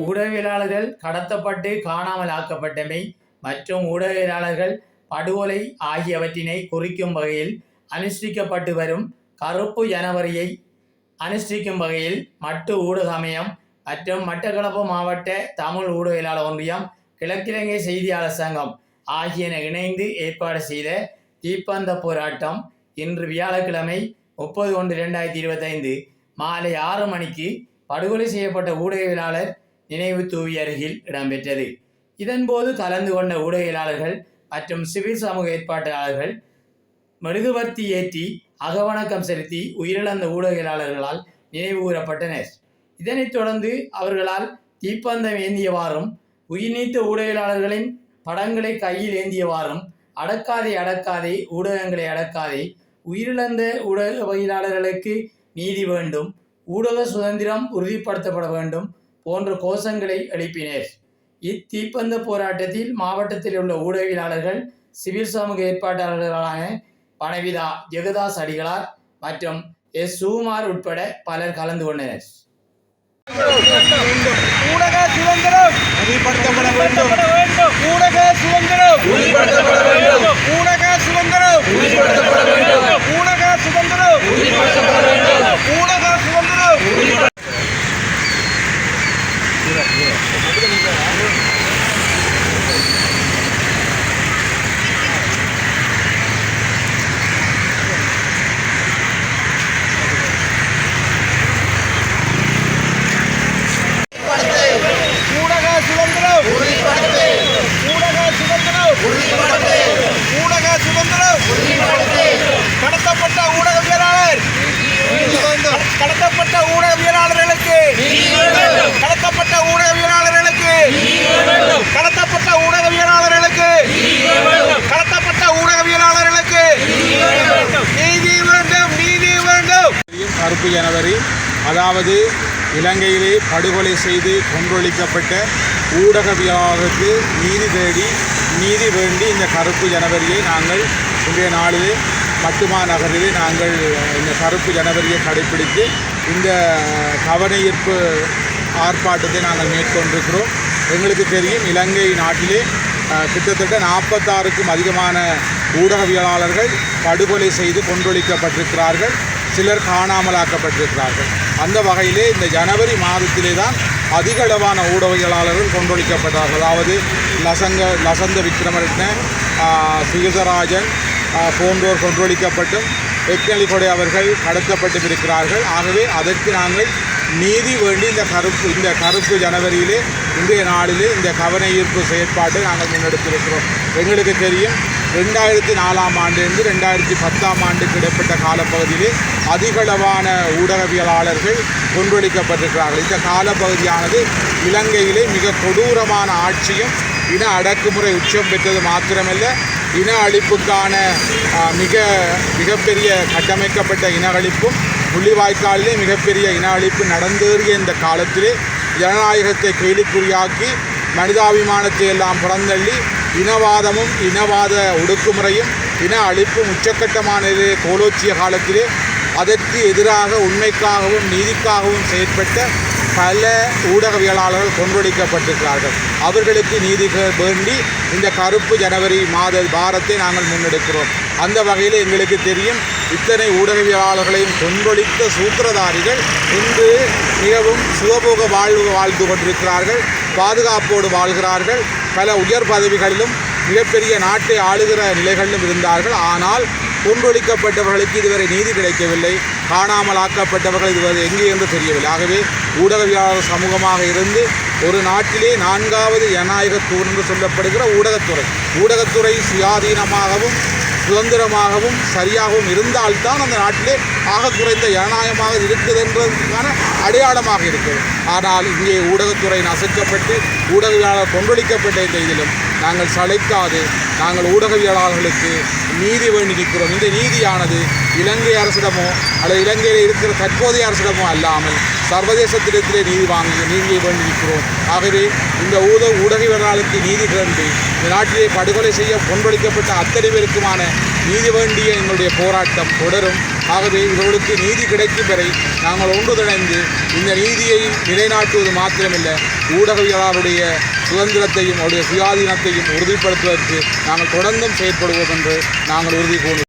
ஊடகவியலாளர்கள் கடத்தப்பட்டு காணாமல் ஆக்கப்பட்டமை மற்றும் ஊடகவியலாளர்கள் படுகொலை ஆகியவற்றினை குறிக்கும் வகையில் அனுஷ்டிக்கப்பட்டு வரும் கருப்பு ஜனவரியை அனுஷ்டிக்கும் வகையில் மட்டு ஊடக அமையம் மற்றும் மட்டக்களப்பு மாவட்ட தமிழ் ஊடகவியலாளர் ஒன்றியம் கிழக்கிழங்கை செய்தியாளர் சங்கம் ஆகியன இணைந்து ஏற்பாடு செய்த தீப்பந்த போராட்டம் இன்று வியாழக்கிழமை முப்பது ஒன்று ரெண்டாயிரத்தி இருபத்தைந்து மாலை ஆறு மணிக்கு படுகொலை செய்யப்பட்ட ஊடகவியலாளர் நினைவு தூவி அருகில் இடம்பெற்றது. இதன்போது கலந்து கொண்ட ஊடகவியலாளர்கள் மற்றும் சிவில் சமூக ஏற்பாட்டாளர்கள் மெழுகுவர்த்தி ஏற்றி அகவணக்கம் செலுத்தி உயிரிழந்த ஊடகவியலாளர்களால் நினைவு கூறப்பட்டனர். இதனைத் தொடர்ந்து அவர்களால் தீப்பந்தம் ஏந்தியவாறும் உயிர்நீத்த ஊடகவியலாளர்களின் படங்களை கையில் ஏந்தியவாறும் அடக்காதே அடக்காதே ஊடகங்களை அடக்காதே உயிரிழந்த ஊடகவியலாளர்களுக்கு நீதி வேண்டும் ஊடக சுதந்திரம் உறுதிப்படுத்தப்பட வேண்டும் போன்ற கோஷங்களை எழுப்பினர். இத்தீப்பந்த போராட்டத்தில் மாவட்டத்தில் உள்ள ஊடகவியலாளர்கள் சிவில் சமூக ஏற்பாட்டாளர்களான பணவிதா ஜெகதாஸ் அடிகளார் மற்றும் எஸ் சுகுமார் உட்பட பலர் கலந்து கொண்டனர். ஊடக சுதந்திரம் உறுதிப்படுத்தப்பட வேண்டும். வேண்டும். ஊடக சுதந்திரம் உறுதிப்படுத்தப்பட வேண்டும். ஊடக சுதந்திரம் உறுதிப்படுத்தப்பட வேண்டும் ஊடக சுதந்திரம் உறுதிப்படுத்தப்பட வேண்டும் ஊடக சுதந்திரம் ஊடக சுதந்திரம் ஊடக சுதந்திரம் ஊடக சுதந்திரம் கடத்தப்பட்ட ஊடகவியலாளர் கடத்தப்பட்ட ஊடகவியலாளர்களுக்கு கடத்தப்பட்ட ஊடகவியலாளர்களுக்கு கடத்தப்பட்ட ஊடகவியலாளர்களுக்கு கடத்தப்பட்ட ஊடகவியலாளர்களுக்கு நீதி வேண்டும் நீதி வேண்டும் கருப்பு ஜனவரி அதாவது இலங்கையிலே படுகொலை செய்து கொன்றொழிக்கப்பட்ட ஊடகவியலாளருக்கு நீதி தேடி நீதி வேண்டி இந்த கருப்பு ஜனவரியை நாங்கள் இன்றைய நாளிலே மட்டுமா நகரில் நாங்கள் இந்த கருப்பு ஜனவரியை கடைப்பிடித்து இந்த கவன ஈர்ப்பு ஆர்ப்பாட்டத்தை நாங்கள் மேற்கொண்டிருக்கிறோம். எங்களுக்கு தெரியும் இலங்கை நாட்டிலே கிட்டத்தட்ட நாற்பத்தாறுக்கும் அதிகமான ஊடகவியலாளர்கள் படுகொலை செய்து கொன்றொழிக்கப்பட்டிருக்கிறார்கள். சிலர் காணாமலாக்கப்பட்டிருக்கிறார்கள். அந்த வகையிலே இந்த ஜனவரி மாதத்திலே தான் அதிக அளவான ஊடகவியலாளர்கள் கொண்டொழிக்கப்பட்டார்கள் அதாவது லசங்க லசந்த விக்ரமரட்ன ஆஹ், சுகிதராஜன் போன்றோர் கொன்றொழிக்கப்பட்டும் எக்னலிகொடை அவர்கள் கடத்தப்பட்டும் இருக்கிறார்கள். ஆகவே அதற்கு நாங்கள் நீதி வேண்டி இந்த கருப்பு இந்த கருப்பு ஜனவரியிலே இன்றைய நாளிலே இந்த கவன ஈர்ப்பு செயற்பாட்டை நாங்கள் முன்னெடுத்திருக்கிறோம். எங்களுக்கு தெரியும் ரெண்டாயிரத்தி நாலாம் ஆண்டிலிருந்து ரெண்டாயிரத்தி பத்தாம் ஆண்டுக்கு இடைப்பட்ட காலப்பகுதியிலே அதிகளவான ஊடகவியலாளர்கள் கொன்றொழிக்கப்பட்டிருக்கிறார்கள் இந்த காலப்பகுதியானது இலங்கையிலே மிக கொடூரமான ஆட்சியும் இன அடக்குமுறை உச்சம் பெற்றது மாத்திரமல்ல இன அழிப்புக்கான மிக மிகப்பெரிய கட்டமைக்கப்பட்ட இன அழிப்பும் முள்ளிவாய்க்காலிலே மிகப்பெரிய இன அழிப்பு நடந்தேறிய இந்த காலத்திலே ஜனநாயகத்தை கேலிக்குறியாக்கி மனிதாபிமானத்தை எல்லாம் புறந்தள்ளி இனவாதமும் இனவாத ஒடுக்குமுறையும் இன அழிப்பும் உச்சக்கட்டமானது கோலோச்சிய காலத்திலே அதற்கு எதிராக உண்மைக்காகவும் நீதிக்காகவும் செயற்பட்ட பல ஊடகவியலாளர்கள் கொன்றொழிக்கப்பட்டிருக்கிறார்கள். அவர்களுக்கு நீதி வேண்டி இந்த கருப்பு ஜனவரி மாத வாரத்தை நாங்கள் முன்னெடுக்கிறோம். அந்த வகையில் எங்களுக்கு தெரியும் இத்தனை ஊடகவியலாளர்களையும் கொன்றொழித்த சூத்திரதாரிகள் இன்று மிகவும் சுகபோக வாழ்வு வாழ்ந்து கொண்டிருக்கிறார்கள் பாதுகாப்போடு வாழ்கிறார்கள். பல உயர் பதவிகளிலும் மிகப்பெரிய நாட்டை ஆளுகிற நிலைகளிலும் இருந்தார்கள். ஆனால் கொன்றொழிக்கப்பட்டவர்களுக்கு இதுவரை நீதி கிடைக்கவில்லை. காணாமலாக்கப்பட்டவர்கள் இதுவரை எங்கே என்று தெரியவில்லை. ஆகவே ஊடகவியலாளர் சமூகமாக இருந்து ஒரு நாட்டிலே நான்காவது ஜனநாயகத்தூர் என்று சொல்லப்படுகிற ஊடகத்துறை. ஊடகத்துறை சுயாதீனமாகவும் சுதந்திரமாகவும் சரியாகவும் இருந்தால்தான் அந்த நாட்டிலே ஆக குறைந்த ஜனநாயகமாக இருக்குது என்பதற்கான அடையாளமாக இருக்கிறது. ஆனால் இங்கே ஊடகத்துறை நசுக்கப்பட்டு ஊடகவியலாளர் கொன்றொழிக்கப்பட்ட இந்த இதிலும் நாங்கள் சளைக்காது நாங்கள் ஊடகவியலாளர்களுக்கு நீதி வேண்டியிருக்கிறோம். இந்த நீதியானது இலங்கை அரசிடமோ அல்லது இலங்கையில் இருக்கிற தற்போதைய அரசிடமோ அல்லாமல் சர்வதேசத்திடத்திலே நீதி வாங்கி நீதியை வேண்டியிருக்கிறோம். ஆகவே இந்த ஊத ஊடகவியலாளருக்கு நீதி வேண்டி இந்த நாட்டிலே படுகொலை செய்ய பொன்பளிக்கப்பட்ட அத்தனை பேருக்குமான நீதி வேண்டிய எங்களுடைய போராட்டம் தொடரும். ஆகவே இவர்களுக்கு நீதி கிடைக்கும் வரை நாங்கள் ஒன்று திணைந்து இந்த நீதியை நிலைநாட்டுவது மாத்திரமில்லை ஊடகவியலாளருடைய சுதந்திரத்தையும் அவருடைய சுயாதீனத்தையும் உறுதிப்படுத்துவதற்கு நாங்கள் தொடர்ந்தும் செயற்படுவோம் என்று நாங்கள் உறுதி கூறுகிறோம்